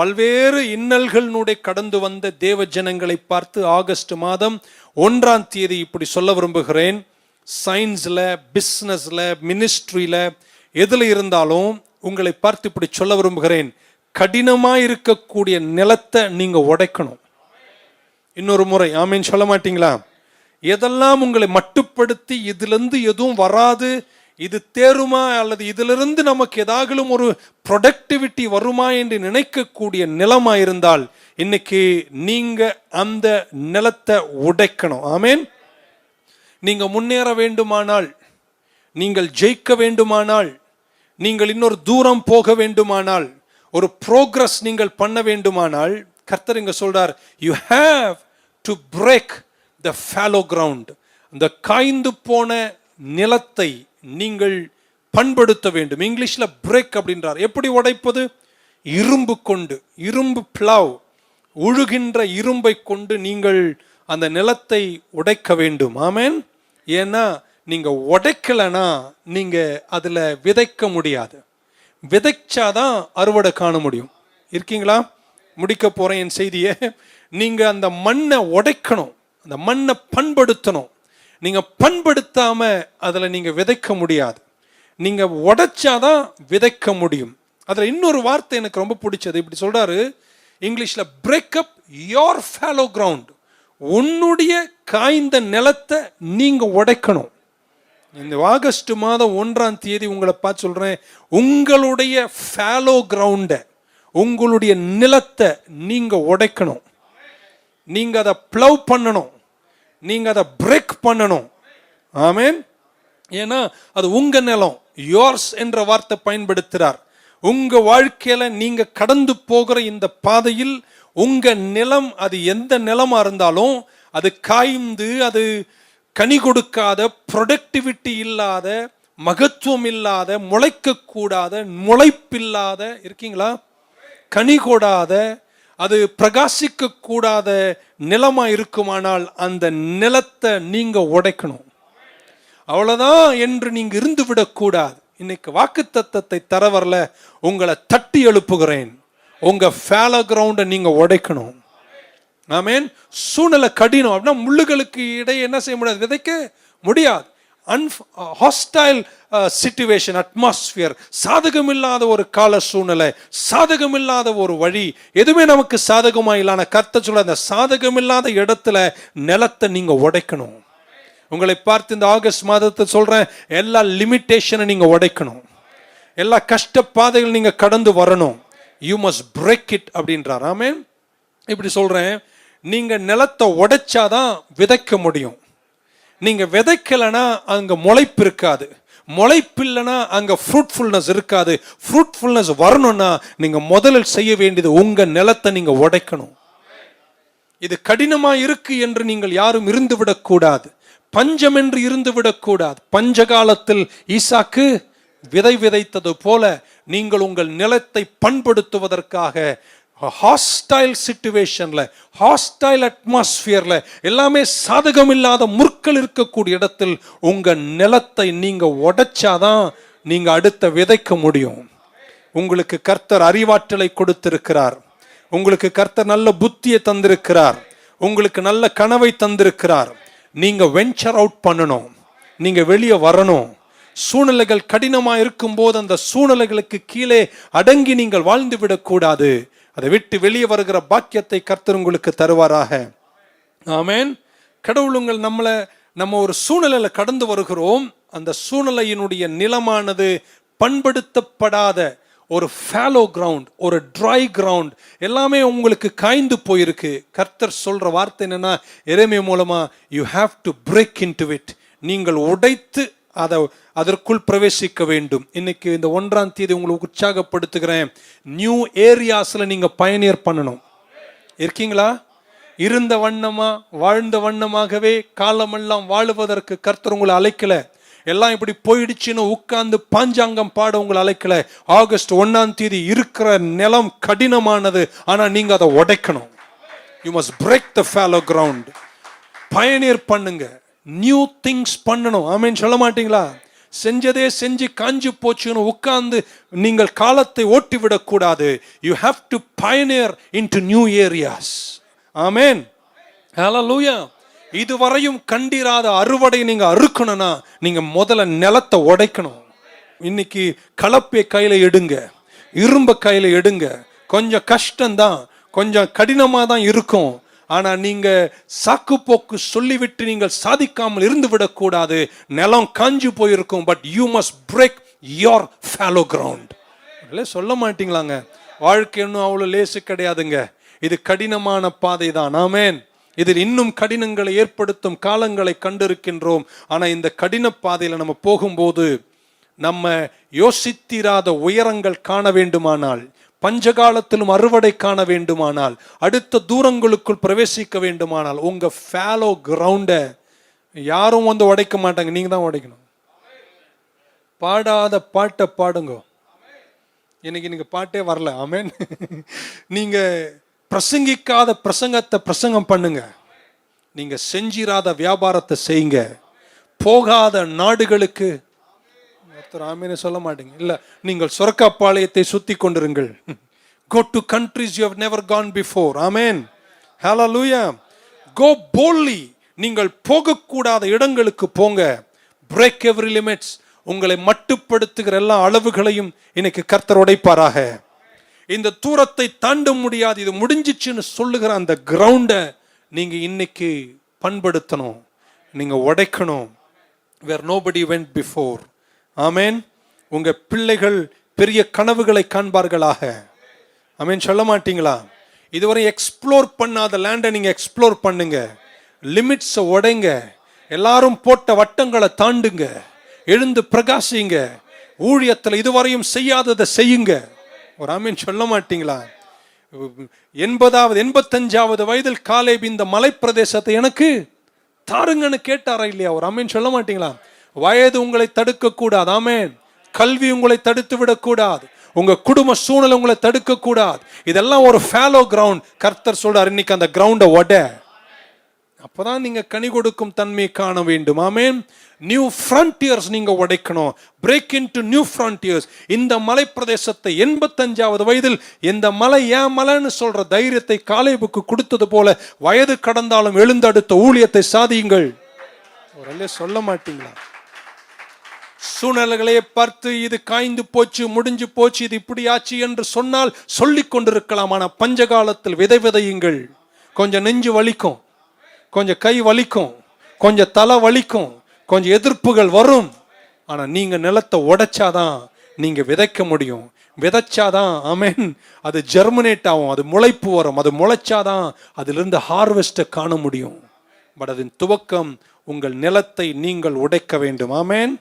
பல்வேறு இன்னல்களினுடைய கடந்து வந்த தேவ ஜனங்களை பார்த்து ஆகஸ்ட் மாதம் ஒன்றாம் தேதி இப்படி சொல்ல விரும்புகிறேன். சயின்ஸில் பிஸ்னஸில் மினிஸ்ட்ரியில் எதில் இருந்தாலும் உங்களை பார்த்து இப்படி சொல்ல விரும்புகிறேன். கடினமாக இருக்கக்கூடிய நிலத்தை நீங்கள் உடைக்கணும். இன்னொரு முறை ஆமீன் சொல்ல மாட்டீங்களா? எதெல்லாம் உங்களை மட்டுப்படுத்தி இதிலிருந்து எதுவும் வராது இது தேருமா அல்லது இதிலிருந்து நமக்கு ஏதாகலும் ஒரு ப்ரொடக்டிவிட்டி வருமா என்று நினைக்கக்கூடிய நிலமா இருந்தால் இன்னைக்கு நீங்க அந்த நிலத்தை உடைக்கணும். ஆமேன். நீங்க முன்னேற வேண்டுமானால் நீங்கள் ஜெயிக்க வேண்டுமானால் நீங்கள் இன்னொரு தூரம் போக வேண்டுமானால் ஒரு ப்ரோக்ரஸ் நீங்கள் பண்ண வேண்டுமானால் கர்த்தர் இங்க சொல்றார் you have to break the fallow ground அந்த காய்ந்து போன நிலத்தை நீங்கள் பண்படுத்த வேண்டும். இங்கிலீஷில் பிரேக் அப்படின்றார். எப்படி உடைப்பது? இரும்பு கொண்டு இரும்பு பிளாவ் உழுகின்ற இரும்பை கொண்டு நீங்கள் அந்த நிலத்தை உடைக்க வேண்டும். ஆமேன். ஏன்னா நீங்கள் உடைக்கலைன்னா நீங்கள் அதில் விதைக்க முடியாது. விதைச்சாதான் அறுவடை காண முடியும். இருக்கீங்களா? முடிக்க போகிறேன் என் செய்தியை. நீங்கள் அந்த மண்ணை உடைக்கணும். அந்த மண்ணை பண்படுத்தணும். நீங்கள் பண்படுத்தாமல் அதில் நீங்கள் விதைக்க முடியாது. நீங்கள் உடைச்சாதான் விதைக்க முடியும். அதில் இன்னொரு வார்த்தை எனக்கு ரொம்ப பிடிச்சது. இப்படி சொல்கிறாரு இங்கிலீஷில் break up your fallow ground உன்னுடைய காய்ந்த நிலத்தை நீங்கள் உடைக்கணும். இந்த ஆகஸ்ட் மாதம் ஒன்றாம் தேதி உங்களை பார்த்து சொல்கிறேன் உங்களுடைய ஃபேலோ கிரவுண்டை உங்களுடைய நிலத்தை நீங்கள் உடைக்கணும். நீங்கள் அதை ப்ளவ் பண்ணணும். நீங்கள் அதை பிரேக் பண்ணணும். ஆமேன் ஏன்னா அது உங்கள் நிலம் யோர்ஸ் என்ற வார்த்தை பயன்படுத்துகிறார் உங்கள் வாழ்க்கையில் நீங்கள் கடந்து போகிற இந்த பாதையில் உங்கள் நிலம் அது எந்த நிலமாக இருந்தாலும் அது காய்ந்து அது கனி கொடுக்காத ப்ரொடக்டிவிட்டி இல்லாத மகத்துவம் இல்லாத முளைக்கக்கூடாத முளைப்பில்லாத இருக்கீங்களா? கனி கொடாத அது பிரகாசிக்க கூடாத நிலமா இருக்குமானால் அந்த நிலத்தை நீங்க உடைக்கணும். அவ்வளவுதான் என்று நீங்க இருந்து விடக்கூடாது. இன்னைக்கு வாக்கு தத்தத்தை தர வரல உங்களை தட்டி எழுப்புகிறேன். உங்க ஃபேல கிரவுண்டை நீங்க உடைக்கணும். ஆமேன். சூழ்நிலை கடினம் அப்படின்னா முள்ளுகளுக்கு இடையே என்ன செய்ய முடியாது? விதைக்க முடியாது. அன் ஹாஸ்டைல் சிச்சுவேஷன் அட்மாஸ்பியர் சாதகமில்லாத ஒரு கால சூழ்நிலை சாதகமில்லாத ஒரு வழி எதுவுமே நமக்கு சாதகமாக இல்லான கர்த்த சொல்ல அந்த சாதகமில்லாத இடத்துல நிலத்தை நீங்கள் உடைக்கணும். உங்களை பார்த்து இந்த ஆகஸ்ட் மாதத்தை சொல்கிறேன் எல்லா லிமிட்டேஷனை நீங்கள் உடைக்கணும். எல்லா கஷ்ட பாதைகள் கடந்து வரணும். யூ மஸ்ட் பிரேக் இட் அப்படின்றார். இப்படி சொல்கிறேன் நீங்கள் நிலத்தை உடைச்சாதான் விதைக்க முடியும். நீங்க விதைக்கலைன்னா அங்க முளைப்பு இருக்காது. முளைப்பு இல்லைன்னா அங்க ஃப்ரூட்ஃபுல்னஸ் இருக்காது. ஃப்ரூட்ஃபுல்னஸ் வரணும்னா நீங்க முதலில் செய்ய வேண்டியது உங்க நிலத்தை நீங்க உடைக்கணும். இது கடினமா இருக்கு என்று நீங்கள் யாரும் இருந்து விடக்கூடாது பஞ்சம் என்று இருந்து விடக்கூடாது பஞ்ச காலத்தில் ஈசாக்கு விதை விதைத்தது போல நீங்கள் உங்கள் நிலத்தை பண்படுத்துவதற்காக ஹாஸ்டைல் சுச்சுவேஷனில் ஹாஸ்டைல் அட்மாஸ்ஃபியரில் எல்லாமே சாதகம் இல்லாத முற்கள் இருக்கக்கூடிய இடத்தில் உங்கள் நிலத்தை நீங்கள் உடைச்சாதான் நீங்கள் அடுத்த விதைக்க முடியும். உங்களுக்கு கர்த்தர் அறிவாற்றலை கொடுத்திருக்கிறார். உங்களுக்கு கர்த்தர் நல்ல புத்தியை தந்திருக்கிறார். உங்களுக்கு நல்ல கனவை தந்திருக்கிறார். நீங்கள் வெஞ்சர் அவுட் பண்ணணும். நீங்கள் வெளியே வரணும். சூழ்நிலைகள் கடினமாக இருக்கும்போது அந்த சூழ்நிலைகளுக்கு கீழே அடங்கி நீங்கள் வாழ்ந்து விடக்கூடாது. அதை விட்டு வெளியே வருகிற பாக்கியத்தை கர்த்தர் உங்களுக்கு தருவாராக. ஆமேன். கடவுள் உங்கள் நம்மளை நம்ம ஒரு சூழ்நிலையில் கடந்து வருகிறோம். அந்த சூழ்நிலையினுடைய நிலமானது பண்படுத்தப்படாத ஒரு ஃபேலோ கிரவுண்ட் ஒரு ட்ரை கிரவுண்ட் எல்லாமே உங்களுக்கு காய்ந்து போயிருக்கு. கர்த்தர் சொல்கிற வார்த்தை என்னென்னா இறைமை மூலமாக you have to break into it நீங்கள் உடைத்து அதை அதற்குள் பிரவேசிக்க வேண்டும். இன்னைக்கு இந்த ஒன்றாம் தேதி உங்களுக்கு உற்சாகப்படுத்துகிறேன். நியூ ஏரியாஸில் நீங்கள் பயணியர் பண்ணணும். இருக்கீங்களா? இருந்த வண்ணமா வாழ்ந்த வண்ணமாகவே காலமெல்லாம் வாழுவதற்கு கர்த்தர் உங்களை அழைக்கல. எல்லாம் இப்படி போயிடுச்சுன்னு உட்கார்ந்து பாஞ்சாங்கம் பாட உங்களை அழைக்கல. ஆகஸ்ட் ஒன்னாம் தேதி இருக்கிற நிலம் கடினமானது. ஆனால் நீங்கள் அதை உடைக்கணும். You must break the fallow ground pioneer பண்ணுங்கள் நியூ திங்ஸ் பண்ணணும். ஆமீன். சொல்ல மாட்டீங்களா? செஞ்சதே செஞ்சு காஞ்சு போச்சுன்னு உட்கார்ந்து நீங்கள் காலத்தை ஓட்டி விடக்கூடாது you have to pioneer into new areas ஆமேன். ஹalleluya இதுவரையும் கண்டிராத அறுவடை நீங்க அறுக்கணும்னா நீங்க முதல்ல நிலத்தை உடைக்கணும். இன்னைக்கு கலப்பை கையில எடுங்க. இரும்ப கையில எடுங்க. கொஞ்சம் கஷ்டம்தான். கொஞ்சம் கடினமாக தான் இருக்கும். ஆனால் நீங்கள் சாக்கு போக்கு சொல்லிவிட்டு நீங்கள் சாதிக்காமல் இருந்து விடக்கூடாது நிலம் காஞ்சு போயிருக்கும் but you must break your fallow ground இல்லை சொல்ல மாட்டீங்களாங்க. வாழ்க்கை இன்னும் அவ்வளோ லேசு கிடையாதுங்க. இது கடினமான பாதை தான் ஆமேன். இதில் இன்னும் கடினங்களை ஏற்படுத்தும் காலங்களை கண்டிருக்கின்றோம். ஆனால் இந்த கடின பாதையில் நம்ம போகும்போது நம்ம யோசித்திராத உயரங்கள் காண வேண்டுமானால் பஞ்சகாலத்திலும் அறுவடை காண வேண்டுமானால் அடுத்த தூரங்களுக்குள் பிரவேசிக்க வேண்டுமானால் உங்க ஃபேலோ கிரவுண்டை யாரும் வந்து உடைக்க மாட்டாங்க. நீங்க தான் உடைக்கணும். பாடாத பாட்டை பாடுங்க. இன்னைக்கு நீங்க பாட்டே வரல. ஆமேன் நீங்க பிரசங்கிக்காத பிரசங்கத்தை பிரசங்கம் பண்ணுங்க. நீங்க செஞ்சிராத வியாபாரத்தை செய்யுங்க. போகாத நாடுகளுக்கு ஒருத்தர் ஆமேன்னு சொல்ல மாட்டீங்க. இல்ல நீங்கள் சொர்க்கப்பாளையத்தை சுத்தி கொண்டிருங்கள். Go to countries you have never gone before ஆமேன் ஹalleluya கோ போல்லி நீங்கள் போகக்கூடாத இடங்களுக்கு போங்க. பிரேக் எவ்ரி லிமிட்ஸ் உங்களை மட்டுப்படுத்துகிற எல்லா அளவுகளையும் இன்னைக்கு கர்த்தர் உடைப்பாராக. இந்த தூரத்தை தாண்ட முடியாது. இது முடிஞ்சிச்சுன்னு சொல்லுகிற அந்த கிரவுண்டை நீங்க இன்னைக்கு பண்படுத்தணும். நீங்க உடைக்கணும். வேர் நோபடி வென்ட் பிஃபோர் ஆமேன். உங்க பிள்ளைகள் பெரிய கனவுகளை காண்பார்களாக. ஆமேன். சொல்ல மாட்டீங்களா? இதுவரை எக்ஸ்ப்ளோர் பண்ணாத லேண்டை நீங்கள் எக்ஸ்ப்ளோர் பண்ணுங்க. லிமிட்ஸை உடைங்க. எல்லாரும் போட்ட வட்டங்களை தாண்டுங்க. எழுந்து பிரகாசிங்க. ஊழியத்தில் இதுவரையும் செய்யாததை செய்யுங்க. ஒரு ஆமீன் சொல்ல மாட்டீங்களா? எண்பதாவது எண்பத்தஞ்சாவது வயதில் காலேபி இந்த மலைப்பிரதேசத்தை எனக்கு தாருங்கன்னு கேட்டாரா இல்லையா? ஒரு ஆமீன் சொல்ல மாட்டீங்களா? வயது உங்களை தடுக்க கூடாது ஆமேன். கல்வி உங்களை தடுத்து விடக்கூடாது. உங்க குடும்ப சூழ்நிலை உங்களை தடுக்க கூடாது இதெல்லாம் ஒரு ஃபேலோ கிரவுண்ட் கர்த்தர் சொல்றார் இன்னைக்கு அந்த கிரவுண்டை ஒட. அப்பதான் நீங்க கனி கொடுக்கும் தன்மை காண வேண்டும். ஆமேன். நியூ ஃப்ரண்டியர்ஸ் நீங்க உடைக்கணும். Break into new frontiers இந்த மலை பிரதேசத்தை எண்பத்தஞ்சாவது வயதில் இந்த மலை ஏன் மலைன்னு சொல்ற தைரியத்தை காலேபுக்கு கொடுத்தது போல வயது கடந்தாலும் எழுந்தடுத்த ஊழியத்தை சாதியுங்கள். ஒரு சொல்ல மாட்டீங்களா? சூழ்நிலைகளையே பார்த்து இது காய்ந்து போச்சு முடிஞ்சு போச்சு இது இப்படி ஆச்சு என்று சொன்னால் சொல்லி கொண்டிருக்கலாம். ஆனால் பஞ்சகாலத்தில் விதை விதையுங்கள். கொஞ்சம் நெஞ்சு வலிக்கும். கொஞ்சம் கை வலிக்கும். கொஞ்சம் தலை வலிக்கும். கொஞ்சம் எதிர்ப்புகள் வரும். ஆனால் நீங்கள் நிலத்தை உடைச்சாதான் நீங்கள் விதைக்க முடியும். விதைச்சாதான் ஆமென். அது ஜெர்மினேட் ஆகும். அது முளைப்பு வரும். அது முளைச்சாதான் அதிலிருந்து ஹார்வெஸ்ட்டை காண முடியும். பட் அதன் துவக்கம் உங்கள் நிலத்தை நீங்கள் உடைக்க வேண்டும். ஆமேன்.